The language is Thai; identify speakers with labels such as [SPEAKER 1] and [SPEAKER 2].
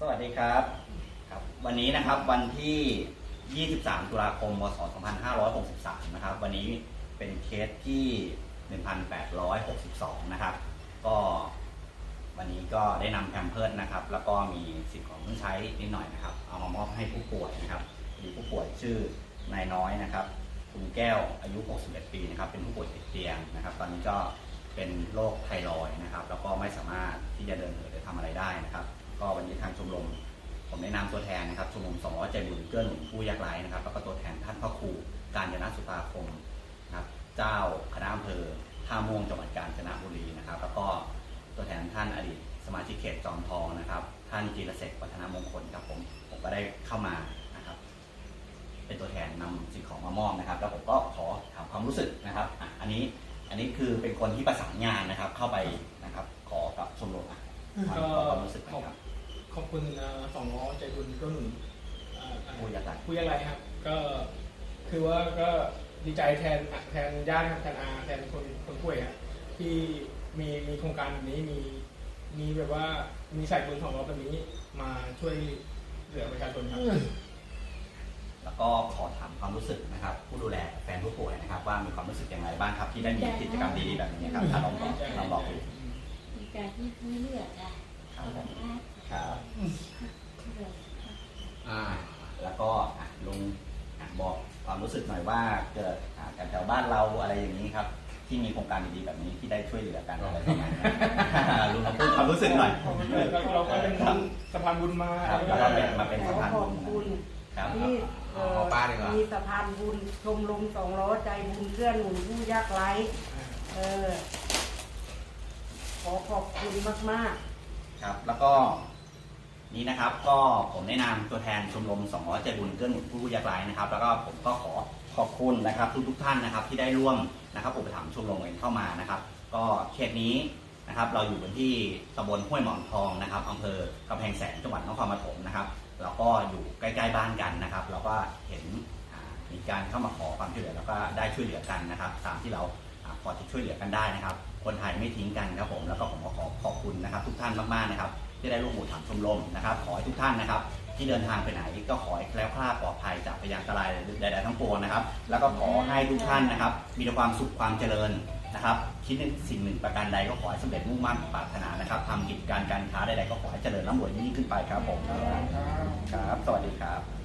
[SPEAKER 1] สวัสดีครับครับ วันนี้นะครับวันที่ 23 ตุลาคม พศ 2563 นะครับ วันนี้เป็นเคสที่ 1862 นะครับ ก็วันนี้ก็ได้นำแพมเพิร์ดนะครับ แล้วก็มีสิ่งของเครื่องใช้นิดหน่อยนะครับ เอามามอบให้ผู้ป่วยนะครับมีผู้ป่วยชื่อนายน้อยนะครับ คุณแก้วอายุ 61 ปีนะครับ เป็นผู้ป่วยติดเตียงนะครับ ตอนนี้ก็เป็นโรคไทรอยนะครับ แล้วก็ไม่สามารถที่จะเดินเหินหรือทำอะไรได้นะครับ ก็วันนี้ทางชมรม ผมได้นำตัวแทนนะครับชมรมสองร้อยใจบุญเกื้อหนุนผู้ยากไร้นะครับ แล้วก็ตัวแทนท่านพระครูการจนะสุตาคมนะครับเจ้าคณะอำเภอท่าม่วงจังหวัดกาญจนบุรีนะครับ แล้วก็ตัวแทนท่านอดีตสมาชิกเขตจอมทองนะครับ ท่านจีรเสกวัฒนมงคลครับผมผมก็ได้เข้ามานะครับ เป็นตัวแทนนำสิ่งของมามอบนะครับ แล้วผมก็ขอถามความรู้สึกนะครับอะอันนี้อันนี้คือเป็นคนที่ประสานงานนะครับ เข้าไปนะครับ ขอกับชมรมอะถามความรู้สึกน่อยครับ
[SPEAKER 2] ขอบคุณสองล้อใจบุญก็หนุนอ่าอ่า
[SPEAKER 1] ผู้ยากไร้
[SPEAKER 2] ผู้ยากไร้ครับ ก็คือว่าก็ดีใจแทนแทนญาติครับแทนอาแทนคนคนป่วยครับที่มีมีโครงการแบบนี้มีมีแบบว่ามีสายบุญของเราแบบนี้มาช่วยเหลือประชาชนครับ
[SPEAKER 1] แล้วก็ขอถามความรู้สึกนะครับ ผู้ดูแลแฟนผู้ป่วยนะครับ ว่ามีความรู้สึกยังไงบ้างครับที่ได้มีกิจกรรมดีๆแบบนี้ครับถ้าลองบอกลองบอกดู
[SPEAKER 3] มีการที่ช่วยเหลือได้
[SPEAKER 1] ครับผม
[SPEAKER 3] มาก
[SPEAKER 1] ครับ
[SPEAKER 3] เลย
[SPEAKER 1] อ่า แล้วก็อะลุงอะบอก ความรู้สึกหน่อยว่าเกิดอ่าแถวๆบ้านเราอะไรอย่างนี้ครับ ที่มีโครงการดีๆแบบนี้ที่ได้ช่วยเหลือกันอะไรประมาณนี้ลุงลองพูดความรู้สึกหน่อย
[SPEAKER 2] แล้วเราก็เป็นสะพานบุญมา
[SPEAKER 1] ครับแล้วก็เป็นมาเป็น
[SPEAKER 4] ข
[SPEAKER 1] สะ
[SPEAKER 4] อ
[SPEAKER 1] พาน
[SPEAKER 4] ข
[SPEAKER 1] บุ
[SPEAKER 4] อบ
[SPEAKER 1] ญ
[SPEAKER 4] คุณ
[SPEAKER 1] ครับ
[SPEAKER 4] ที่เอ่อ
[SPEAKER 5] ขอป้าดีกว่า
[SPEAKER 4] มีสะพานบุญชมรมสองล้อใจบุญเพื่อนหนุนผู้ยากไร้เออขอขอบคุณมาก
[SPEAKER 1] ครับ แล้วก็ นี่นะครับก็ผมแนะนำตัวแทนชมรม200ใจบุญเกื้อหนุนผู้ยากไร้นะครับ แล้วก็ผมก็ขอขอบคุณนะครับทุกๆท่านนะครับที่ได้ร่วมนะครับอุปถัมภ์ชมรมกันเข้ามานะครับ ก็เขตนี้นะครับเราอยู่กันที่ตำบลห้วยหมอนทองนะครับอำเภอกำแพงแสนจังหวัดนครปฐมนะครับแล้วก็อยู่ใกล้ๆบ้านกันนะครับ เราก็เห็นมีการเข้ามาขอความช่วยเหลือแล้วก็ได้ช่วยเหลือกันนะครับ ตามที่เราอ่าพอจะช่วยเหลือกันได้นะครับ คนไทยไม่ทิ้งกันครับผมแล้วก็ผมก็ขอขอบคุณนะครับ ทุกท่านมากๆนะครับ ที่ได้ร่วมหมู่ถามชมรมนะครับ ขอให้ทุกท่านนะครับ ที่เดินทางไปไหนก็ขอให้แคล้วคลาดปลอดภัยจากพยานอันตรายใดๆทั้งปวงนะครับ แล้วก็ขอให้ทุกท่านนะครับ มีแต่ความสุขความเจริญนะครับคิดในสิ่งหนึ่งประการใดก็ขอให้สำเร็จมุ่งมั่นปรารถนานะครับทำกิจการการค้าใดๆก็ขอให้เจริญร่ำรวยยิ่งขึ้นไปครับผมครับ สวัสดีครับ